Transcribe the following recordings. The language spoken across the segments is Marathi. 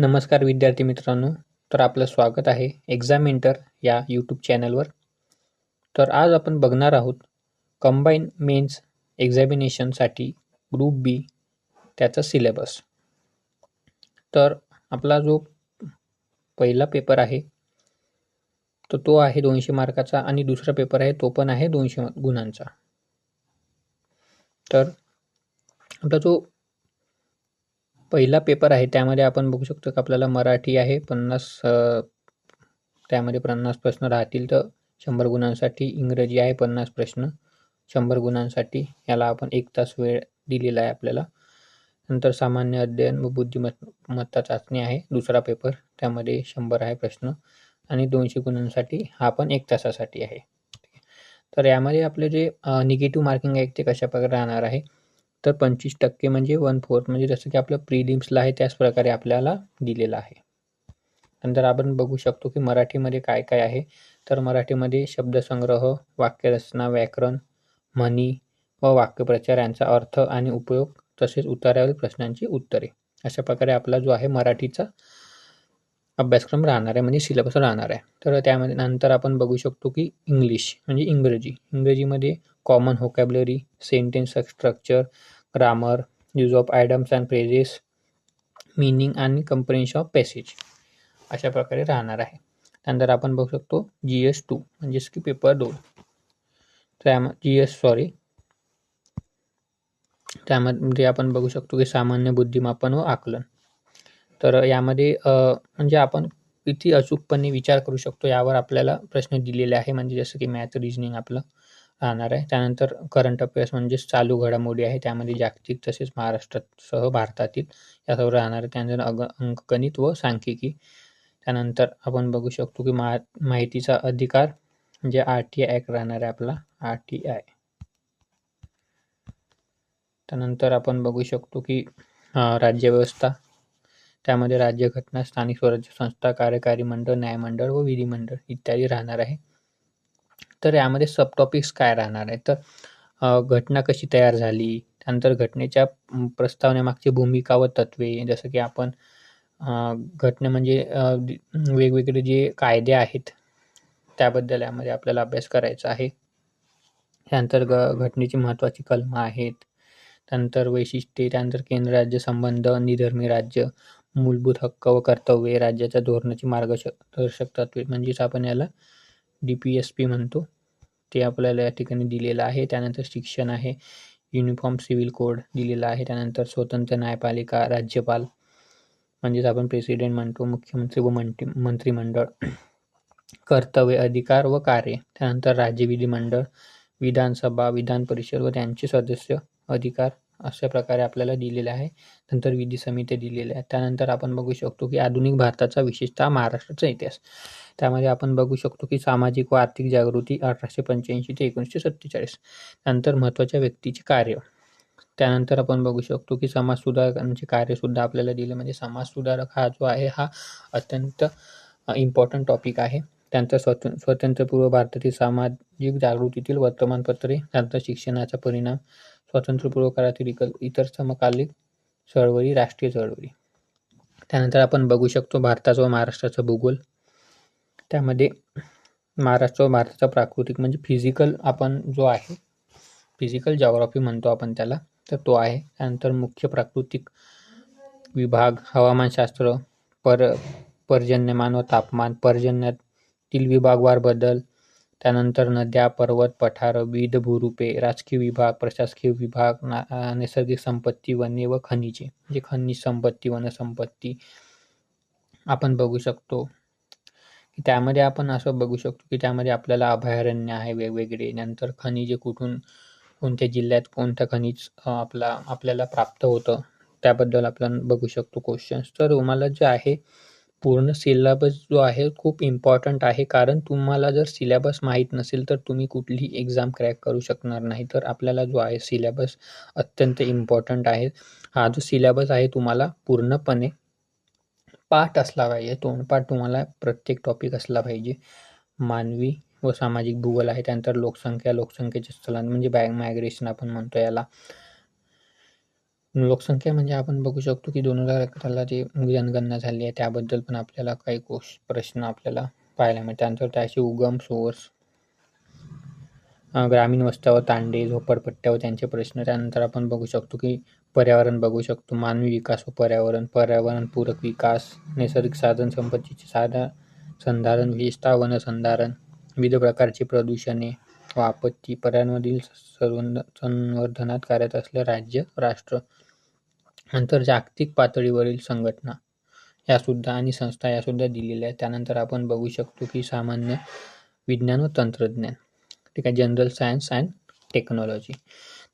नमस्कार विद्यार्थी मित्रांनो तर आपलं स्वागत आहे एक्झाम इंटर या यूट्यूब चॅनलवर तर आज आपण बघणार आहोत कंबाईन मेन्स एक्झामिनेशनसाठी ग्रुप बी त्याचा सिलेबस तर आपला जो पहिला पेपर आहे तर तो आहे दोनशे मार्काचा आणि दुसरा पेपर आहे तो पण आहे दोनशे गुणांचा. तर आपला जो पहिला पेपर आहे त्यामध्ये आपण बघू शकतो की आपल्याला मराठी आहे पन्नास त्यामध्ये पन्नास प्रश्न राहतील तर शंभर गुणांसाठी इंग्रजी आहे पन्नास प्रश्न. शंभर गुणांसाठी याला आपण एक तास वेळ दिलेला आहे आपल्याला. नंतर सामान्य अध्ययन व बुद्धिमत्ता चाचणी आहे दुसरा पेपर त्यामध्ये शंभर आहे प्रश्न. आणि दोनशे गुणांसाठी हा पण एक तासासाठी आहे. तर यामध्ये आपले जे निगेटिव्ह मार्किंग आहे ते कशा प्रकारे राहणार आहे? तर पंचवीस टक्के म्हणजे वन फोर्थ म्हणजे जसं की आपलं प्रिलिम्सला आहे त्याच प्रकारे आपल्याला दिलेलं आहे. नंतर आपण बघू शकतो की मराठीमध्ये काय काय आहे. तर मराठीमध्ये शब्दसंग्रह वाक्यरचना व्याकरण म्हणी व वाक्यप्रचार यांचा अर्थ आणि उपयोग तसेच उतारावरील प्रश्नांची उत्तरे. अशा प्रकारे आपला जो आहे मराठीचा अभ्यासक्रम राहणार आहे म्हणजे सिलेबस राहणार आहे. तर त्यामध्ये नंतर आपण बघू शकतो की इंग्लिश म्हणजे इंग्रजी. इंग्रजीमध्ये common vocabulary sentence structure grammar use of idioms and phrases meaning आणि कंपरेन्शन ऑफ पॅसेज अशा प्रकारे राहणार आहे. त्यानंतर आपण बघू शकतो जी एस टू म्हणजेच की पेपर दोन. त्याम जी एस सॉरी त्यामध्ये आपण बघू शकतो की सामान्य बुद्धिमापन व आकलन. तर यामध्ये म्हणजे आपण किती अचूकपणे विचार करू शकतो यावर आपल्याला प्रश्न दिलेले आहे. म्हणजे जसं की मॅथ रिजनिंग आपलं. राहणार आहे. त्यानंतर करंट अफेअर्स म्हणजेच चालू घडामोडी आहे. त्यामध्ये जागतिक तसेच महाराष्ट्रासह भारतातील या सर्व राहणार आहे त्यानंतर अग अंकगणित व सांख्यिकी. त्यानंतर आपण बघू शकतो की मा माहितीचा अधिकार म्हणजे आर टी आय ॲक्ट राहणार आहे आपला. R T I. त्यानंतर आपण बघू शकतो की राज्यव्यवस्था. त्यामध्ये राज्यघटना स्थानिक स्वराज्य संस्था कार्यकारी मंडळ न्यायमंडळ व विधिमंडळ इत्यादी राहणार आहे. तर यामध्ये सब टॉपिक्स काय राहणार आहे? तर घटना कशी तयार झाली? त्यानंतर घटनेच्या प्रस्तावनेमागची भूमिका व तत्वे जसं की आपण घटने म्हणजे वेगवेगळे जे कायदे आहेत त्याबद्दल यामध्ये आपल्याला अभ्यास करायचा आहे. त्यानंतर ग घटनेची महत्त्वाची कलमं आहेत. त्यानंतर वैशिष्ट्ये त्यानंतर केंद्र राज्य संबंध निधर्मी राज्य मूलभूत हक्क व कर्तव्ये राज्याच्या धोरणाची मार्गदर्शक तत्वे म्हणजेच आपण याला डी पी एस पी म्हणतो. ते आपल्याला या ठिकाणी दिलेलं आहे. त्यानंतर शिक्षण आहे. युनिफॉर्म सिव्हिल कोड दिलेला आहे. त्यानंतर स्वतंत्र न्यायपालिका राज्यपाल म्हणजेच आपण प्रेसिडेंट म्हणतो मुख्यमंत्री व मंत्री मंत्रिमंडळ कर्तव्य अधिकार व कार्य. त्यानंतर राज्य विधिमंडळ विधानसभा विधान परिषद व त्यांचे सदस्य अधिकार. अशा प्रकारे आपल्याला दिलेल्या आहे. नंतर विधी समित्या दिलेल्या आहेत. त्यानंतर आपण बघू शकतो की आधुनिक भारताचा विशेषतः महाराष्ट्राचा इतिहास. त्यामध्ये आपण बघू शकतो की सामाजिक व आर्थिक जागृती अठराशे पंच्याऐंशी ते एकोणीसशे सत्तेचाळीस. नंतर महत्त्वाच्या व्यक्तीचे कार्य. त्यानंतर आपण बघू शकतो की समाजसुधारकांचे कार्यसुद्धा आपल्याला दिले. म्हणजे समाजसुधारक हा जो आहे हा अत्यंत इम्पॉर्टंट टॉपिक आहे. त्यानंतर स्वतं स्वतंत्रपूर्व भारतातील सामाजिक जागृतीतील वर्तमानपत्रे त्यानंतर शिक्षणाचा परिणाम स्वातंत्र्यपूर्व काळातील इतर समकालीन चळवळी राष्ट्रीय चळवळी. त्यानंतर आपण बघू शकतो भारताचा व महाराष्ट्राचा भूगोल. त्यामध्ये महाराष्ट्र व भारताचा प्राकृतिक म्हणजे फिजिकल आपण जो आहे फिजिकल जॉग्राफी म्हणतो आपण त्याला तर तो आहे. त्यानंतर मुख्य प्राकृतिक विभाग हवामानशास्त्र पर पर्जन्यमान व तापमान पर्जन्यातील विभागवार बदल त्यानंतर नद्या पर्वत पठार विविध भूरूपे राजकीय विभाग प्रशासकीय विभाग ना नैसर्गिक संपत्ती वने व खनिजे म्हणजे खनिज संपत्ती वनसंपत्ती आपण बघू शकतो. की त्यामध्ये आपण असं बघू शकतो की त्यामध्ये आपल्याला अभयारण्य आहे वेगवेगळे. नंतर खनिजे कुठून कोणत्या जिल्ह्यात कोणतं खनिज आपला आपल्याला प्राप्त होतं त्याबद्दल आपण बघू शकतो क्वेश्चन्स तर तुम्हाला जे आहे पूर्ण सिलेबस जो आहे खूप इम्पॉर्टंट आहे. कारण तुम्हाला जर सिलेबस माहीत नसेल तर तुम्ही कुठलीही एक्झाम क्रॅक करू शकणार नाही. तर आपल्याला जो आहे सिलेबस अत्यंत इम्पॉर्टंट आहे. हा जो सिलेबस आहे तुम्हाला पूर्णपणे पाठ असला पाहिजे. तोंडपाठ तुम्हाला प्रत्येक टॉपिक असला पाहिजे. मानवी व सामाजिक भूगोल आहे. त्यानंतर लोकसंख्या लोकसंख्येचे स्थलांतर म्हणजे बॅग मायग्रेशन आपण म्हणतो याला. लोकसंख्या म्हणजे आपण बघू शकतो की दोन हजार अकराला जी जनगणना झाली आहे त्याबद्दल पण आपल्याला काही कोश प्रश्न आपल्याला पाहायला मिळतात. त्यानंतर त्याचे उगम सोर्स ग्रामीण वस्त्यावर तांडे झोपडपट्ट्यावर त्यांचे प्रश्न. त्यानंतर आपण बघू शकतो की पर्यावरण बघू शकतो. मानवी विकास व पर्यावरण पर्यावरणपूरक विकास नैसर्गिक साधन संपत्तीचे साधा संधारण विशेषतः वनसंधारण विविध प्रकारची प्रदूषणे आपत्ती पर्यावरणामधील संवर्धनात कार्यरत असलेल्या राज्य राष्ट्र नंतर जागतिक पातळीवरील संघटना यासुद्धा आणि संस्था यासुद्धा दिलेल्या आहेत. त्यानंतर आपण बघू शकतो की सामान्य विज्ञान व तंत्रज्ञान ठीक आहे जनरल सायन्स अँड टेक्नॉलॉजी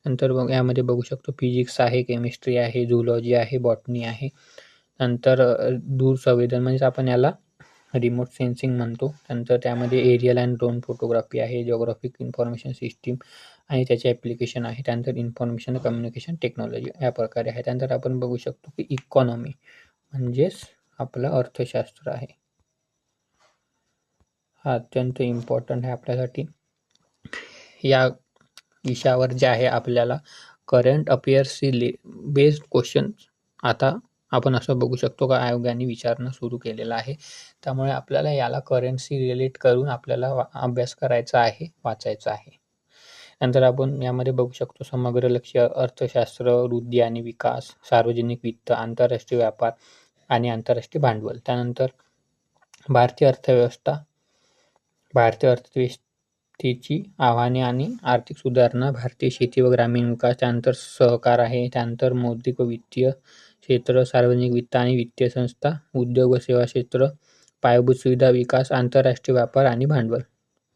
नंतर बघ यामध्ये बघू शकतो फिजिक्स आहे केमिस्ट्री आहे झुलॉजी आहे बॉटनी आहे. नंतर दूर संवेदन म्हणजेच आपण याला रिमोट सेन्सिंग म्हणतो. नंतर त्यामध्ये एरियल अँड ड्रोन फोटोग्राफी आहे जॉग्राफिक इन्फॉर्मेशन सिस्टीम आणि त्याचे ॲप्लिकेशन आहे. त्यानंतर इन्फॉर्मेशन कम्युनिकेशन टेक्नॉलॉजी या प्रकारे आहे. त्यानंतर आपण बघू शकतो की इकॉनॉमी म्हणजेच आपलं अर्थशास्त्र आहे. हा अत्यंत इम्पॉर्टंट आहे आपल्यासाठी. या विषयावर जे आहे आपल्याला करंट अफेअर्सची ले बेस्ड क्वेश्चन आता आपण असं बघू शकतो का आयोगाने विचारणं सुरू केलेलं आहे. त्यामुळे आपल्याला याला करन्सी रिलेट करून आपल्याला वा अभ्यास करायचा आहे वाचायचा आहे. नंतर आपण यामध्ये बघू शकतो समग्र लक्ष अर्थशास्त्र वृद्धी आणि विकास सार्वजनिक वित्त आंतरराष्ट्रीय व्यापार आणि आंतरराष्ट्रीय भांडवल. त्यानंतर भारतीय अर्थव्यवस्था भारतीय अर्थव्यवस्थेची आव्हाने आणि आर्थिक सुधारणा भारतीय शेती व ग्रामीण विकास त्यानंतर सहकार आहे त्यानंतर मौद्रिक व वित्तीय क्षेत्र सार्वजनिक वित्त आणि वित्तीय संस्था उद्योग व सेवा क्षेत्र पायाभूत सुविधा विकास आंतरराष्ट्रीय व्यापार आणि भांडवल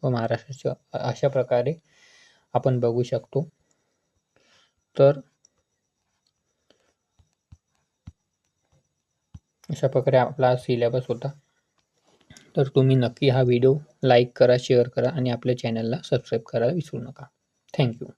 व महाराष्ट्राचे अशा प्रकारे आपण बघू शकतो. तर अशा प्रकारे आपला सिलेबस होता. तर तुम्ही नक्की हा व्हिडिओ लाईक करा शेअर करा आणि आपल्या चॅनलला सबस्क्राईब करायला विसरू नका. थँक्यू